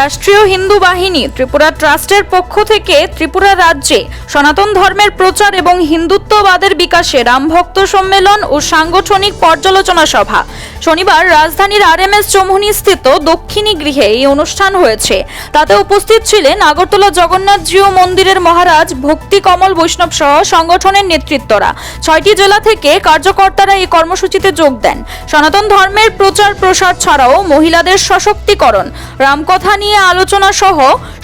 রাষ্ট্রীয় হিন্দু বাহিনী ত্রিপুরা ট্রাস্টের পক্ষ থেকে ত্রিপুরা রাজ্যে সনাতন ধর্মের প্রচার এবং হিন্দুত্ববাদের বিকাশে রামভক্ত সম্মেলন ও সাংগঠনিক পর্যালোচনা সভা। শনিবার রাজধানীর আরএমএস চৌমুহনী স্থিত দক্ষিণী গৃহে এই অনুষ্ঠান হয়েছে। তাতে উপস্থিত ছিলেন আগরতলা জগন্নাথ জিও মন্দিরের মহারাজ ভক্তি কমল বৈষ্ণব সহ সংগঠনের নেতৃত্বরা। ছয়টি জেলা থেকে কার্যকর্তারা এই কর্মসূচিতে যোগ দেন। সনাতন ধর্মের প্রচার প্রসার ছাড়াও মহিলাদের সশক্তিকরণ, রামকথা নিয়ে আলোচনা সহ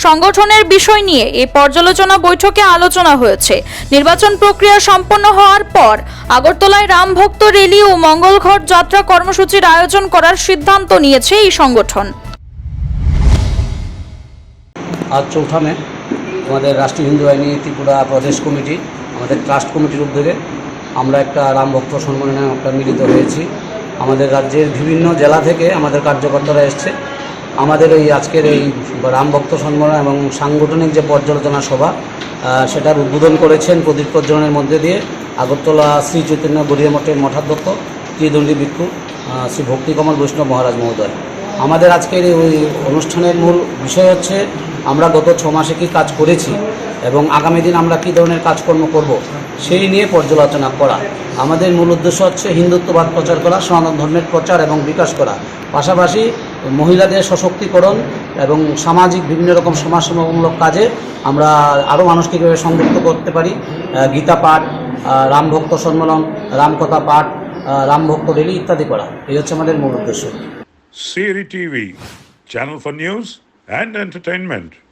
সংগঠনের বিষয় নিয়ে এই পর্যালোচনা বৈঠকে আলোচনা হয়েছে। নির্বাচন প্রক্রিয়া সম্পন্ন হওয়ার পর আগরতলায় রামভক্ত রেলি ও মঙ্গলঘট যাত্রা কর্মসূচির আয়োজন করার সিদ্ধান্ত নিয়েছে এই সংগঠন। আজ চৌঠা মে আমাদের রাষ্ট্রীয় হিন্দু বাহিনী ত্রিপুরা প্রদেশ কমিটি, আমাদের ট্রাস্ট কমিটির উদ্যোগে আমরা একটা রামভক্ত সম্মেলনে একটা মিলিত হয়েছি। আমাদের রাজ্যের বিভিন্ন জেলা থেকে আমাদের কার্যকর্তারা এসছে। আমাদের এই আজকের এই রাম ভক্ত সম্মেলন এবং সাংগঠনিক যে পর্যালোচনা সভা সেটার উদ্বোধন করেছেন প্রদীপ প্রজ্বলনের মধ্যে দিয়ে আগরতলা শ্রী চৈতন্য গড়িয়া মঠের মঠাধ্যক্ষ ত্রিদণ্ডী ভিক্ষু শ্রী ভক্তিকমল বৈষ্ণব মহারাজ মহোদয়। আমাদের আজকের ওই অনুষ্ঠানের মূল বিষয় হচ্ছে, আমরা গত ছ মাসে কী কাজ করেছি এবং আগামী দিন আমরা কী ধরনের কাজকর্ম করব, সেই নিয়ে পর্যালোচনা করা। আমাদের মূল উদ্দেশ্য হচ্ছে হিন্দুত্ববাদ প্রচার করা, সনাতন ধর্মের প্রচার এবং বিকাশ করা। পাশাপাশি মহিলাদের সশক্তিকরণ এবং সামাজিক বিভিন্ন রকম সমাজসেবামূলক কাজে আমরা আরও মানুষকে কীভাবে সংযুক্ত করতে পারি গীতা পাঠ রাম রামভক্ত সম্মেলন, রামকথা পাঠ রাম রামভক্ত রেলি ইত্যাদি করা এই হচ্ছে আমাদের মূল উদ্দেশ্য Siri TV channel for news and entertainment.